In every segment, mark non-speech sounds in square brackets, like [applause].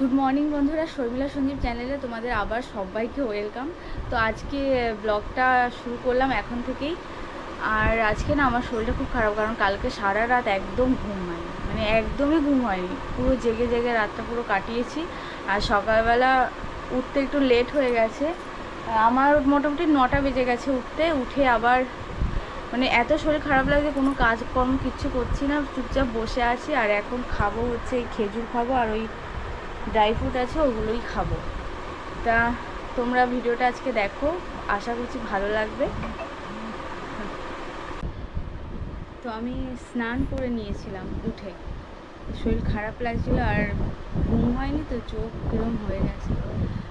Good morning বন্ধুরা। শর্মিলা সঞ্জীব চ্যানেলে তোমাদের আবার সবাইকে ওয়েলকাম। তো আজকে ব্লগটা শুরু করলাম এখন থেকেই। আর আজকে না আমার শরীরটা খুব খারাপ, কারণ কালকে সারা রাত একদম ঘুম হয়নি। মানে একদমই ঘুম হয়নি। পুরো জেগে জেগে রাতটা পুরো কাটিয়েছি। আর সকালবেলা উঠতে একটু লেট হয়ে গেছে। আমার মোটামুটি নটা বেজে গেছে উঠতে। উঠে আবার মানে এত শরীর খারাপ লাগে কোনো কাজকর্ম কিচ্ছু করছি না। চুপচাপ বসে আছি। আর এখন খাব হচ্ছে, এই খেজুর খাব আর ওই ড্রাই ফ্রুট আছে, ওগুলোই খাব। তা তোমরা ভিডিওটা আজকে দেখো, আশা করছি ভালো লাগবে। তো আমি স্নান করে নিয়েছিলাম উঠে। শরীর খারাপ লাগছিল আর ঘুম হয়নি তো, চোখ কিরম হয়ে গেছে।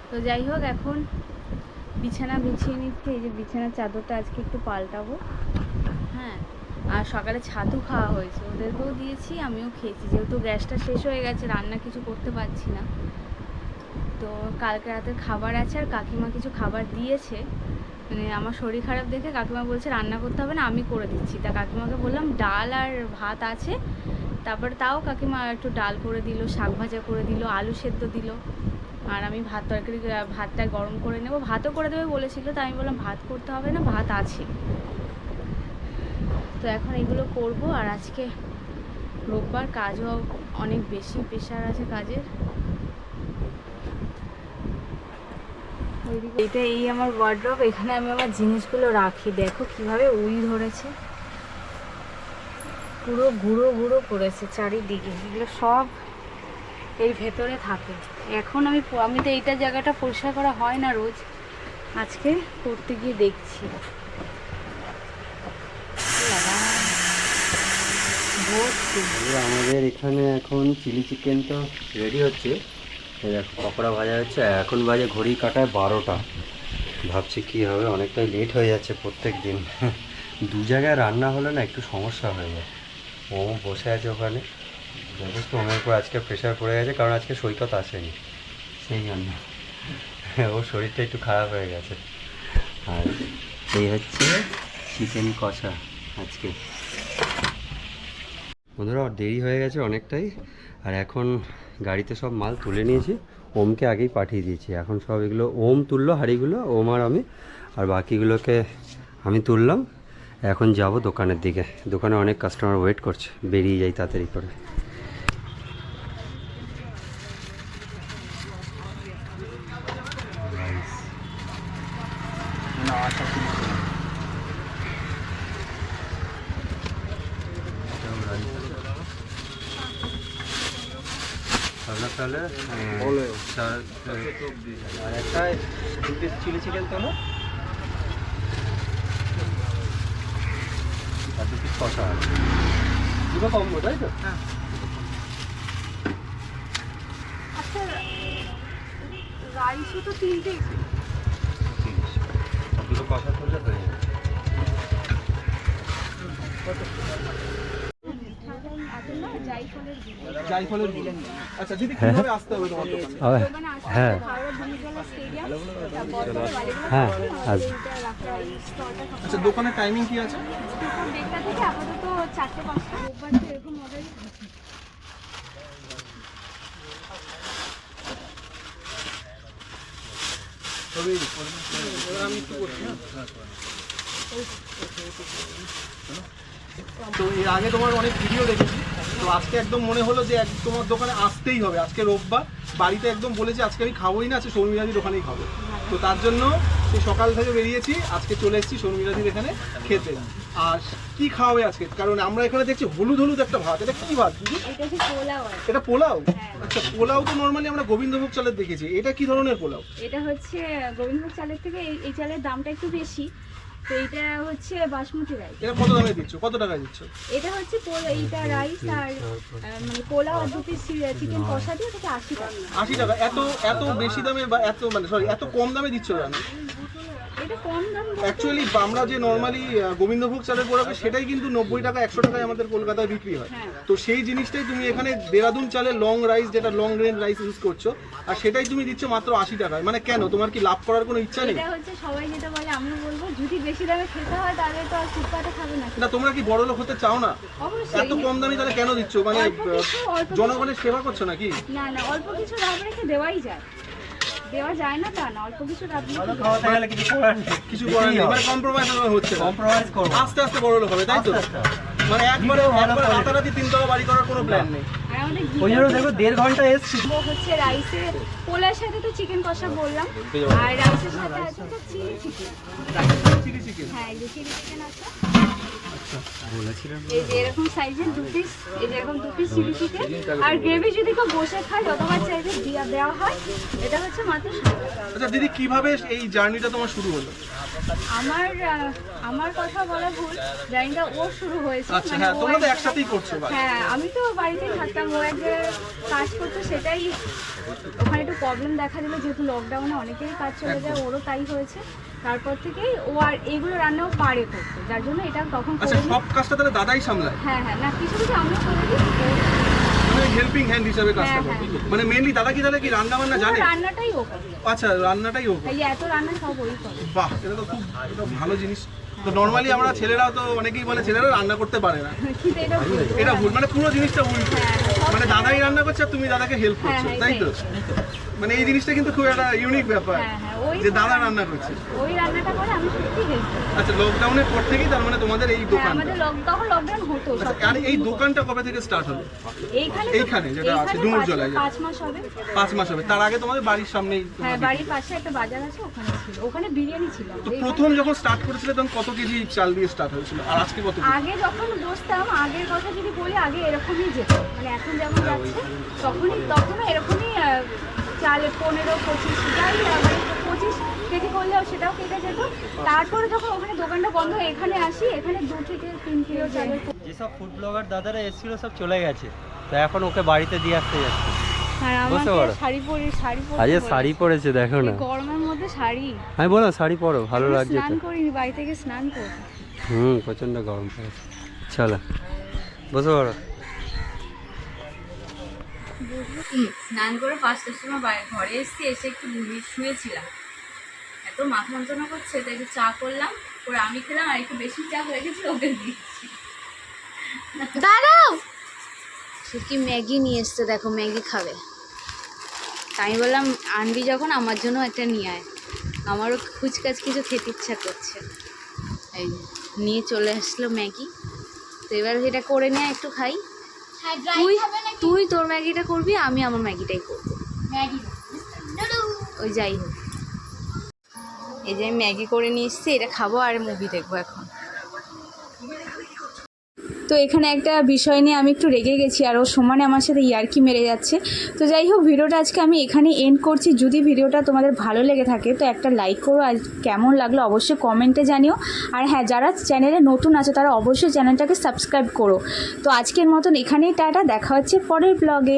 তো যাই হোক, এখন বিছানা বিছিয়ে নিচ্ছি, এই যে বিছানার চাদরটা আজকে একটু পাল্টাবো। আর সকালে ছাতু খাওয়া হয়েছে, ওদেরকেও দিয়েছি, আমিও খেয়েছি। যেহেতু গ্যাসটা শেষ হয়ে গেছে, রান্না কিছু করতে পারছি না। তো কালকে রাতের খাবার আছে, আর কাকিমা কিছু খাবার দিয়েছে। মানে আমার শরীর খারাপ দেখে কাকিমা বলছে, রান্না করতে হবে না, আমি করে দিচ্ছি। তা কাকিমাকে বললাম, ডাল আর ভাত আছে। তারপর তাও কাকিমা একটু ডাল করে দিল, শাক ভাজা করে দিল, আলু সেদ্ধ দিল। আর আমি ভাত তরকারি, ভাতটা গরম করে নেব। ভাতও করে দেবে বলেছিল, তাই আমি বললাম, ভাত করতে হবে না, ভাত আছে। তো এখন এগুলো করব আর আজকে রোববার কাজও অনেক বেশি প্রেশার আছে কাজের। এইটা এই আমার ওয়ার্ড্রপ এখানে আমি আমার জিনিসগুলো রাখি। দেখো কীভাবে উই ধরেছে। পুরো গুঁড়ো গুঁড়ো পড়েছে চারিদিকে। এগুলো সব এর ভেতরে থাকে। এখন আমি আমি তো এইটা জায়গাটা পরিষ্কার করা হয় না রোজ। আজকে করতে গিয়ে দেখছি। আমাদের এখানে এখন চিলি চিকেন তো রেডি হচ্ছে। দেখো, পকোড়া ভাজা হচ্ছে। এখন বাজে ঘড়ি কাটায় বারোটা। ভাবছি কি হবে, অনেকটাই লেট হয়ে যাচ্ছে প্রত্যেক দিন [laughs] দু জায়গায় রান্না হলে না একটু সমস্যা হয়ে যায়। ও বসে আছে ওখানে। যথেষ্ট ওমের উপর আজকে প্রেশার পড়ে গেছে, কারণ আজকে সৈকত আসেনি। সেই জন্য। [laughs] ওর শরীরটা একটু খারাপ হয়ে গেছে। আর এই হচ্ছে চিকেন কষা আজকে। বন্ধুরা, দেরি হয়ে গেছে অনেকটাই। আর এখন গাড়িতে সব মাল তুলে নিয়েছি। ওমকে আগেই পাঠিয়ে দিয়েছি। এখন সব এগুলো ওম তুললো, হাঁড়িগুলো, ওম আর আমি। আর বাকিগুলোকে আমি তুললাম। এখন যাব দোকানের দিকে। দোকানে অনেক কাস্টমার ওয়েট করছে। বেরিয়ে যাই তাড়াতাড়ি করে। আপনার তাহলে? চার আর একটা দু পিস চিলি চিকেন তোলো আর দু পিস কষা আছে দুটো কম্বো তাই তো আচ্ছা রাইসও তো তিনটেই তিরিশ আর দুটো কষা করলে হয়ে যাবে জাইফলের আচ্ছা দিদি কীভাবে আসতে হবে তোমার দোকানে? দোকানে হ্যাঁ। হ্যাঁ, স্টলটা সব আচ্ছা দোকানের টাইমিং কি আছে? থেকে আপাতত চারটে পাঁচটা। রোববার তো এরকম অর্ডারই আমি করছি তো এর আগে তোমার অনেক ভিডিও দেখেছি। তো আজকে একদম মনে হলো যে এক- তোমার দোকানে আসতেই হবে। আজকে রোববার। বাড়িতে একদম বলেছি আজকে আমি খাবোই না আজকে শর্মিলাদির ওখানেই খাব। তো তার জন্য সেই সকাল থেকে বেরিয়েছি আজকে চলে এসেছি শর্মিলাদির এখানে খেতে। আর কি খাওয়াবে আজকে? কারণ আমরা এখানে দেখছি হলুদ হলুদ একটা ভাত। এটা কি ভাত? এটা পোলাও পোলাও? হ্যাঁ। আচ্ছা পোলাও তো নর্মালি আমরা গোবিন্দভোগ চালের দেখেছি। এটা কি ধরনের পোলাও? এটা হচ্ছে গোবিন্দভোগ চালের থেকে এই চালের দামটা একটু বেশি। তো এটা হচ্ছে বাসমতি রাইস এটা কত দামে দিচ্ছ? কত টাকায় দিচ্ছ? এটা হচ্ছে পোলা এইটা রাইস আর আহ, মানে পোলাও আর দু পিস চিকেন কষা দিয়ে এটা আশি টাকা। আশি টাকা। এত এত বেশি দামে বা এত মানে সরি এত কম দামে দিচ্ছ কেন? অ্যাকচুয়ালি আমরা যে নর্মালি গোবিন্দভোগ চালের খাই, সেটাই কিন্তু নব্বই টাকা একশো টাকায় আমাদের কলকাতায় বিক্রি হয়। হ্যাঁ। তো সেই জিনিসটাই তুমি এখানে দেরাদুন চালের লং রাইস যেটা লং রেঞ্জ রাইস ইউজ করছ আর সেটাই তুমি দিচ্ছ মাত্র আশি টাকায়। মানে কেন? তোমার কি লাভ করার কোনো ইচ্ছা নেই? হচ্ছে সবাই যেটা বলে আমি বলব যদি বেশি দামে খেতে হয় তাহলে তো আর ফুটপাতে খাবে না। না তোমরা কি বড় লোক হতে চাও না? এত কম দামি তাহলে কেন দিচ্ছ? মানে। জনগণের সেবা করছ নাকি? না না অল্প কিছু রেখে দেওয়াই যায়। দেওয়া যায় না তা না অল্প কিছু লাভ খাওয়াতে গেলে কিছু করার নেই। কিছু করার নেই। মানে কম্প্রোমাইজ হচ্ছে কম্প্রোমাইজ করব। আস্তে আস্তে বড় লোক হবে তাই তো। মানে একবারে একবারে। রাতারাতি তিনতলা বাড়ি করার কোনো প্ল্যান নেই। ওই জন্য দেখো দেড় ঘণ্টা এসছি। হচ্ছে রাইসে পোলার সাথে তো চিকেন কষা বললাম। আর রাইসের সাথে আছে তো চিলি চিকেন চিলি চিকেন হ্যাঁ চিলি চিকেন আছে। এই যে এরকম সাইজের দু পিস এই যে এরকম দু পিস চিলি চিকেন আর গ্রেভি যদি কেউ বসে খায় যতবার চাইবে দিয়া দেওয়া হয়। এটা হচ্ছে মাত্র আচ্ছা দিদি কীভাবে এই জার্নিটা তোমার শুরু হলো? আমার আমার কথা বলা ভুল জার্নিটা ওর শুরু হয়েছে। আচ্ছা মানে হ্যাঁ তোমরা তো একসাথেই করছ হ্যাঁ আমি তো বাড়িতেই থাকতাম ও এক কাজ করতো সেটাই ওখানে একটু প্রবলেম দেখা দিল যেহেতু লকডাউনে অনেকেরই কাজ চলে যায় ওরও তাই হয়েছে। তারপর থেকেই ও আর এইগুলো রান্নাও পারে করতে যার জন্য এটা তখন আচ্ছা সব কাজটা তাহলে দাদাই সামলায়? হ্যাঁ হ্যাঁ না কিছু কিছু আমিও করে দিই। মানে হেল্পিং হ্যান্ড হিসাবে কাজটা হ্যাঁ, করে। হ্যাঁ। মানে দাদা কি তাহলে কি রান্না বান্না জানে? রান্নাটাই ও করে। আচ্ছা রান্নাটাই ও করে। এই এত রান্না সব ওই করে। বাহ এটা তো খুব এটা ভালো জিনিস। তো নর্মালি আমরা ছেলেরা তো অনেকেই বলে ছেলেরা রান্না করতে পারে না। [laughs] এটা ভুল। মানে পুরো জিনিসটা সব- মানে দাদাই রান্না করছে আর তুমি দাদাকে হেল্প হ্যাঁ, করছ হ্যাঁ, তাই তো? মানে এই জিনিসটা কিন্তু খুব একটা ইউনিক ব্যাপার হ্যাঁ, হ্যাঁ, ওই যে দাদা রান্না করছে। ওই রান্নাটা করে আমি সত্যি করি আচ্ছা লকডাউনের পর থেকেই তার মানে তোমাদের এই হ্যাঁ দোকানটা। আমাদের লক- তখন লকডাউন হতো আচ্ছা আর এই দোকানটা কবে থেকে স্টার্ট হলো? এইখানে এইখানে যেটা আছে, এইখানে ডুমুরজলায় পাঁচ- মাস হবে। পাঁচ মাস হবে। তার আগে তোমাদের বাড়ির সামনেই হ্যাঁ বাড়ির পাশে একটা বাজার আছে ওখানে ছিল। ওখানে বিরিয়ানি ছিল। তো প্রথম যখন স্টার্ট করেছিলে তখন কত কেজি চাল দিয়ে স্টার্ট হয়েছিল? আর আজকে কত আগে যখন বসতাম আগের কথা যদি বলি আগে এরকমই যেত। মানে এখন যেমন যাচ্ছে তখনই তখনও এরকমই চাল পনেরো পঁচিশ যাই মানে পঁচিশ কেজি করলেও সেটাও কেটে যেত। তারপরে যখন ওখানে দোকানটা বন্ধ হয়ে এখানে আসি এখানে দু থেকে তিন কিলো চালের যেসব ফুড ব্লগার দাদারা এসেছিল সব চলে গেছে। তো এখন ওকে বাড়িতে দিয়ে আসতে যাচ্ছে। আর বুঝতে পারো? শাড়ি পরে শাড়ি পরে আজকে শাড়ি পরেছে দেখো না। গরমের মধ্যে শাড়ি। আমি বললাম শাড়ি পরো ভালো লাগছে স্নান করিনি বাড়ি থেকে স্নান হুম গরম পড়েছে। চলো বসে পড়ো স্নান করে পাঁচটার সময় ঘরে এসেছি এসে একটু ঘুমিয়ে শুয়েছিলাম। এত মাথা যন্ত্রণা করছে, তাই একটু চা করলাম, করে আমি খেলাম, আর একটু বেশি চা হয়ে গেছে ওকে দিচ্ছি। দাঁড়াও! কি ম্যাগি নিয়ে এসছে, দেখো ম্যাগি খাবে। আমি বললাম, আনবি যখন, আমার জন্য একটা নিয়ে আয়। আমারও খুচকাচ কিছু খেতে ইচ্ছা করছে। এই নিয়ে চলে আসলো ম্যাগি। তো এবার এটা করে নিয়ে একটু খাই। তুই তুই তোর ম্যাগিটা করবি আমি আমার ম্যাগিটাই করব। ওই যাই হোক। এই যে আমি ম্যাগি করে নিয়ে এসছি এটা খাব আর মুভি দেখব এখন। তো এখানে একটা বিষয় নিয়ে আমি একটু রেগে গেছি আর ও সমানে আমার সাথে ইয়ার্কি মেরে যাচ্ছে। তো যাই হোক, ভিডিওটা আজকে আমি এখানে এন্ড করছি। যদি ভিডিওটা তোমাদের ভালো লেগে থাকে, তো একটা লাইক করো। আর কেমন লাগল অবশ্যই কমেন্টে জানিও। আর হ্যাঁ যারা চ্যানেলে নতুন আছে, তারা অবশ্যই চ্যানেলটাকে সাবস্ক্রাইব করো। তো আজকের মতন এখানেই টাটা। দেখা হচ্ছে পরের ব্লগে